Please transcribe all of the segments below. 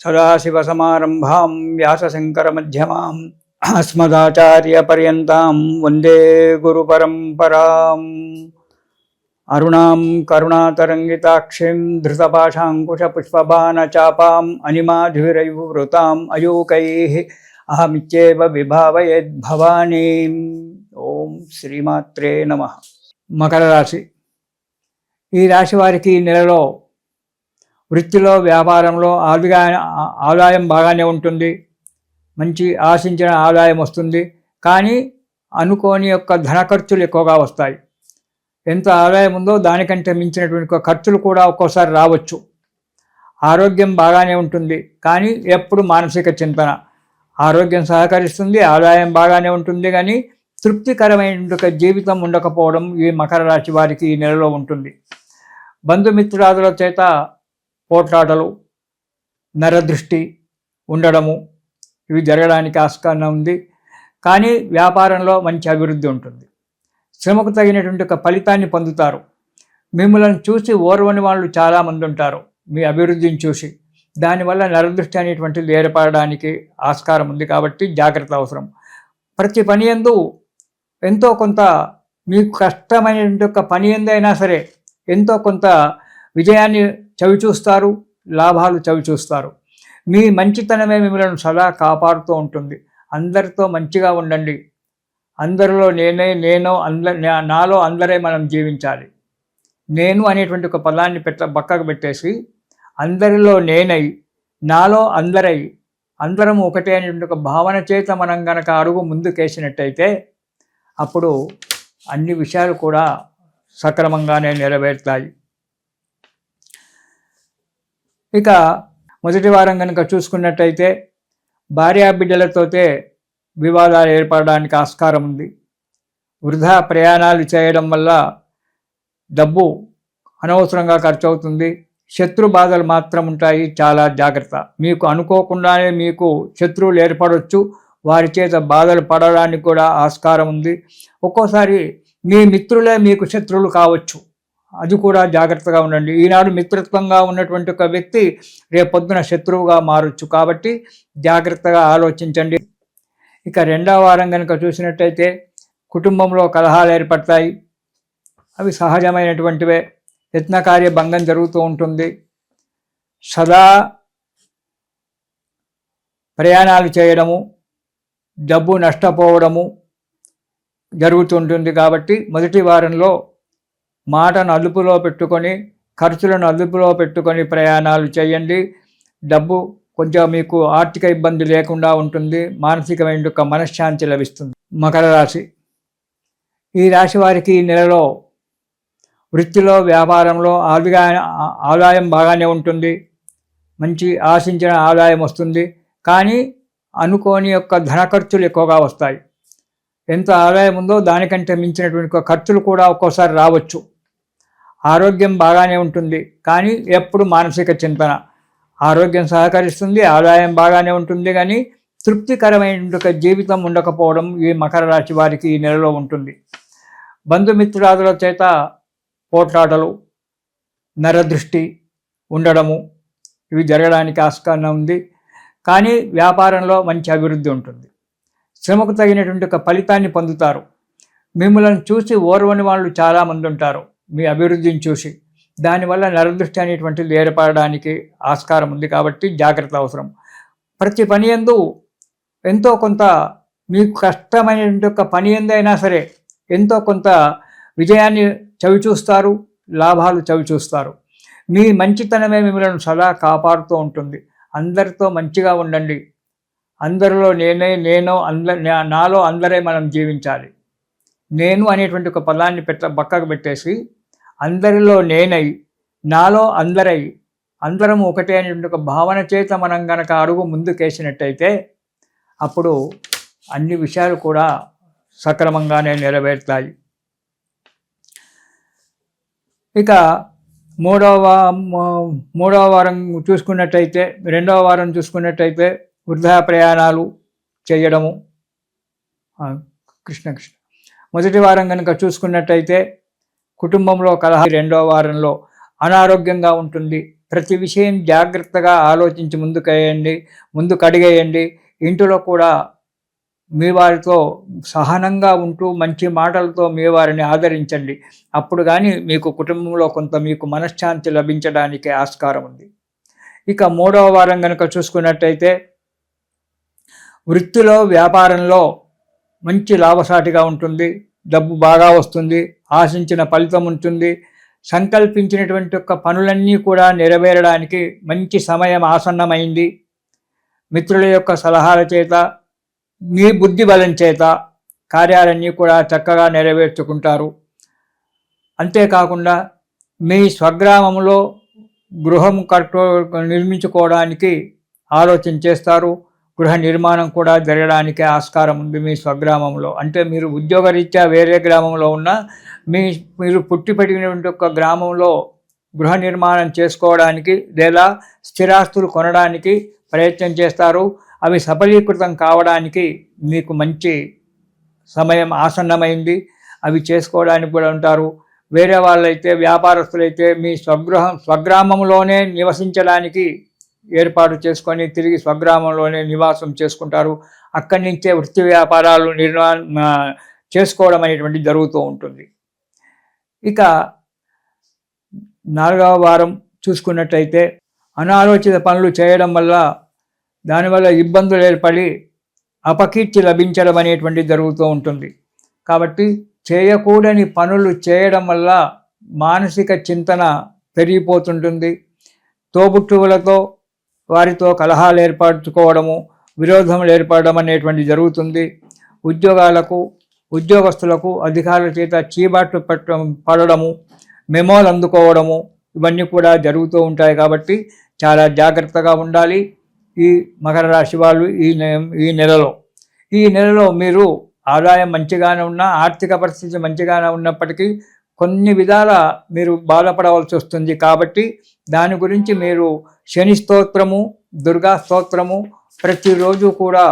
సదాశివసమారంభాం వ్యాసశంకరమధ్యమాం అస్మదాచార్యపర్యంతాం వందే గురుపరంపరాం అరుణాం కరుణాతరంగితాక్షిం ధృతపాశాంకుశపుష్పబాణచాపాం అనిమాధురైవృతాం అయూకైः అహమిత్యేవ విభావయేద్భవానీం ఓం శ్రీమాత్రే నమ మకర రాశి ఈ రాశి వారికి ఈ నెలలో వృత్తిలో వ్యాపారంలో ఆర్థిక ఆదాయం బాగానే ఉంటుంది. మంచి ఆశించిన ఆదాయం వస్తుంది. కానీ అనుకోని యొక్క ధన ఖర్చులు ఎక్కువగా వస్తాయి. ఎంత ఆదాయం ఉందో దానికంటే మించినటువంటి ఖర్చులు కూడా ఒక్కోసారి రావచ్చు. ఆరోగ్యం బాగానే ఉంటుంది. కానీ ఎప్పుడు మానసిక చింతన. ఆరోగ్యం సహకరిస్తుంది ఆదాయం బాగానే ఉంటుంది. కానీ తృప్తికరమైన జీవితం ఉండకపోవడం ఈ మకర రాశి వారికి ఈ నెలలో ఉంటుంది. బంధుమిత్రురాదుల చేత పోట్లాటలు నరదృష్టి ఉండడము ఇవి జరగడానికి ఆస్కారం ఉంది. కానీ వ్యాపారంలో మంచి అభివృద్ధి ఉంటుంది. శ్రమకు తగినటువంటి ఒక ఫలితాన్ని పొందుతారు. మిమ్మల్ని చూసి ఓర్వని వాళ్ళు చాలామంది ఉంటారు. మీ అభివృద్ధిని చూసి. దానివల్ల నరదృష్టి అనేటువంటిది ఏర్పడడానికి ఆస్కారం ఉంది కాబట్టి జాగ్రత్త అవసరం. ప్రతి పని ఎందు ఎంతో కొంత మీకు కష్టమైనటువంటి ఒక పని ఎందైనా సరే ఎంతో కొంత విజయాన్ని చవిచూస్తారు లాభాలు చవిచూస్తారు. మీ మంచితనమే మిమ్మల్ని సదా కాపాడుతూ ఉంటుంది. అందరితో మంచిగా ఉండండి. అందరిలో నేనే నేను అందరి నాలో అందరే మనం జీవించాలి. నేను అనేటువంటి ఒక పదాన్ని పెట్ట పక్కకు పెట్టేసి అందరిలో నేనై నాలో అందరై అందరం ఒకటే అనేటువంటి ఒక భావన చేత మనం గనక అడుగు ముందుకేసినట్టయితే అప్పుడు అన్ని విషయాలు కూడా సక్రమంగానే నెరవేరుతాయి. ఇక మొదటి వారం కనుక చూసుకున్నట్టయితే భార్యా బిడ్డలతోతే వివాదాలు ఏర్పడడానికి ఆస్కారం ఉంది. వృధా ప్రయాణాలు చేయడం వల్ల డబ్బు అనవసరంగా ఖర్చు అవుతుంది శత్రు బాధలు మాత్రం ఉంటాయి. చాలా జాగ్రత్త. మీకు అనుకోకుండానే మీకు శత్రువులు ఏర్పడవచ్చు వారి చేత బాధలు పడడానికి కూడా ఆస్కారం ఉంది. ఒక్కోసారి మీ మిత్రులే మీకు శత్రువులు కావచ్చు. అది కూడా జాగ్రత్తగా ఉండండి. ఈనాడు మిత్రత్వంగా ఉన్నటువంటి ఒక వ్యక్తి రేపొద్దున శత్రువుగా మారొచ్చు. కాబట్టి జాగ్రత్తగా ఆలోచించండి. ఇక రెండవ వారం కనుక చూసినట్టయితే కుటుంబంలో కలహాలు ఏర్పడతాయి. అవి సహజమైనటువంటివే. యత్నకార్య భంగం జరుగుతూ ఉంటుంది. సదా ప్రయాణాలు చేయడము డబ్బు నష్టపోవడము జరుగుతుంటుంది. కాబట్టి మొదటి వారంలో మాటను అదుపులో పెట్టుకొని ఖర్చులను అదుపులో పెట్టుకొని ప్రయాణాలు చేయండి. డబ్బు కొంచెం మీకు ఆర్థిక ఇబ్బంది లేకుండా ఉంటుంది. మానసికమైన ఒక మనశ్శాంతి లభిస్తుంది. మకర రాశి. ఈ రాశి వారికి ఈ నెలలో వృత్తిలో వ్యాపారంలో ఆర్థిక ఆదాయం బాగానే ఉంటుంది. మంచి ఆశించిన ఆదాయం వస్తుంది. కానీ అనుకోని యొక్క ధన ఖర్చులు ఎక్కువగా వస్తాయి. ఎంత ఆదాయం ఉందో దానికంటే మించినటువంటి ఖర్చులు కూడా ఒక్కోసారి రావచ్చు. ఆరోగ్యం బాగానే ఉంటుంది కానీ ఎప్పుడు మానసిక చింతన. ఆరోగ్యం సహకరిస్తుంది ఆదాయం బాగానే ఉంటుంది కానీ తృప్తికరమైన జీవితం ఉండకపోవడం ఈ మకర రాశి వారికి ఈ నెలలో ఉంటుంది. బంధుమిత్రురాదుల చేత పోట్లాటలు నరదృష్టి ఉండడము ఇవి జరగడానికి ఆస్కారం ఉంది కానీ వ్యాపారంలో మంచి అభివృద్ధి ఉంటుంది. శ్రమకు తగినటువంటి ఒక ఫలితాన్ని పొందుతారు. మిమ్మల్ని చూసి ఓర్వని వాళ్ళు చాలామంది ఉంటారు. మీ అభివృద్ధిని చూసి దానివల్ల నరదృష్టి అనేటువంటిది ఏర్పడడానికి ఆస్కారం ఉంది కాబట్టి జాగ్రత్త అవసరం. ప్రతి పని ఎందు ఎంతో కొంత మీకు కష్టమైనటువంటి ఒక పని ఎందైనా సరే ఎంతో కొంత విజయాన్ని చవిచూస్తారు లాభాలు చవిచూస్తారు మీ మంచితనమే మిమ్మల్ని సదా కాపాడుతూ ఉంటుంది. అందరితో మంచిగా ఉండండి. అందరిలో నేనే నేను అందరి నాలో అందరే మనం జీవించాలి. నేను అనేటువంటి ఒక పదాన్ని పెట్ట పక్కకు పెట్టేసి అందరిలో నేనై నాలో అందరై అందరం ఒకటే అనేటువంటి ఒక భావన చేత మనం గనక అడుగు ముందుకేసినట్టయితే అప్పుడు అన్ని విషయాలు కూడా సక్రమంగానే నెరవేరుతాయి. ఇక మూడవ మూడవ వారం చూసుకున్నట్టయితే రెండవ వారం చూసుకున్నట్టయితే వృద్ధా ప్రయాణాలు చేయడము. కృష్ణ కృష్ణ. మొదటి వారం కనుక చూసుకున్నట్టయితే కుటుంబంలో కలహ రెండవ వారంలో అనారోగ్యంగా ఉంటుంది. ప్రతి విషయం జాగ్రత్తగా ఆలోచించి ముందుకేయండి ముందుకు అడిగేయండి ఇంటిలో కూడా మీ వారితో సహనంగా ఉంటూ మంచి మాటలతో మీ వారిని ఆదరించండి. అప్పుడు కానీ మీకు కుటుంబంలో కొంత మీకు మనశ్శాంతి లభించడానికి ఆస్కారం ఉంది. ఇక మూడవ వారం కనుక చూసుకున్నట్టయితే వృత్తిలో వ్యాపారంలో మంచి లాభసాటిగా ఉంటుంది. డబ్బు బాగా వస్తుంది ఆశించిన ఫలితం ఉంటుంది. సంకల్పించినటువంటి యొక్క పనులన్నీ కూడా నెరవేరడానికి మంచి సమయం ఆసన్నమైంది. మిత్రుల యొక్క సలహాల చేత మీ బుద్ధి బలం చేత కార్యాలన్నీ కూడా చక్కగా నెరవేర్చుకుంటారు. అంతేకాకుండా మీ స్వగ్రామంలో గృహం కట్టు నిర్మించుకోవడానికి ఆలోచన చేస్తారు. గృహ నిర్మాణం కూడా జరగడానికి ఆస్కారం ఉంది మీ స్వగ్రామంలో. అంటే మీరు ఉద్యోగరీత్యా వేరే గ్రామంలో ఉన్న మీ మీరు పుట్టి పెరిగినటువంటి ఒక గ్రామంలో గృహ నిర్మాణం చేసుకోవడానికి లేదా స్థిరాస్తులు కొనడానికి ప్రయత్నం చేస్తారు. అవి సఫలీకృతం కావడానికి మీకు మంచి సమయం ఆసన్నమైంది. అవి చేసుకోవడానికి కూడా ఉంటారు. వేరే వాళ్ళైతే వ్యాపారస్తులైతే మీ స్వగృహం స్వగ్రామంలోనే నివసించడానికి ఏర్పాటు చేసుకొని తిరిగి స్వగ్రామంలోనే నివాసం చేసుకుంటారు. అక్కడి నుంచే వృత్తి వ్యాపారాలు నిర్వా చేసుకోవడం అనేటువంటి జరుగుతూ ఉంటుంది. ఇక నాలుగవ వారం చూసుకున్నట్టయితే అనాలోచిత పనులు చేయడం వల్ల దానివల్ల ఇబ్బందులు ఏర్పడి అపకీర్తి లభించడం అనేటువంటిది జరుగుతూ ఉంటుంది. కాబట్టి చేయకూడని పనులు చేయడం వల్ల మానసిక చింతన పెరిగిపోతుంటుంది. తోబుట్టువులతో వారితో కలహాలు ఏర్పరచుకోవడము విరోధములు ఏర్పడడం అనేటువంటి జరుగుతుంది. ఉద్యోగాలకు ఉద్యోగస్తులకు అధికారుల చేత చీబాట్లు పెట్ట పడడము మెమోలు అందుకోవడము ఇవన్నీ కూడా జరుగుతూ ఉంటాయి కాబట్టి చాలా జాగ్రత్తగా ఉండాలి ఈ మకర రాశి వాళ్ళు ఈ నె- ఈ నెలలో. ఈ నెలలో మీరు ఆదాయం మంచిగానే ఉన్నా ఆర్థిక పరిస్థితి మంచిగానే ఉన్నప్పటికీ కొన్ని విధాల మీరు బాధపడవలసి వస్తుంది కాబట్టి దాని గురించి మీరు శని స్తోత్రము దుర్గా స్తోత్రము ప్రతిరోజు కూడా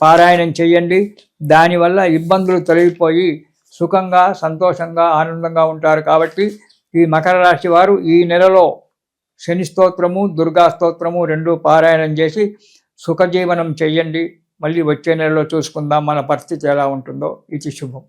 పారాయణం చేయండి. దానివల్ల ఇబ్బందులు తొలగిపోయి సుఖంగా సంతోషంగా ఆనందంగా ఉంటారు కాబట్టి ఈ మకర రాశి వారు ఈ నెలలో శని స్తోత్రము దుర్గా స్తోత్రము రెండు పారాయణం చేసి సుఖజీవనం చెయ్యండి మళ్ళీ వచ్చే నెలలో చూసుకుందాం మన పరిస్థితి ఎలా ఉంటుందో. ఇది శుభం.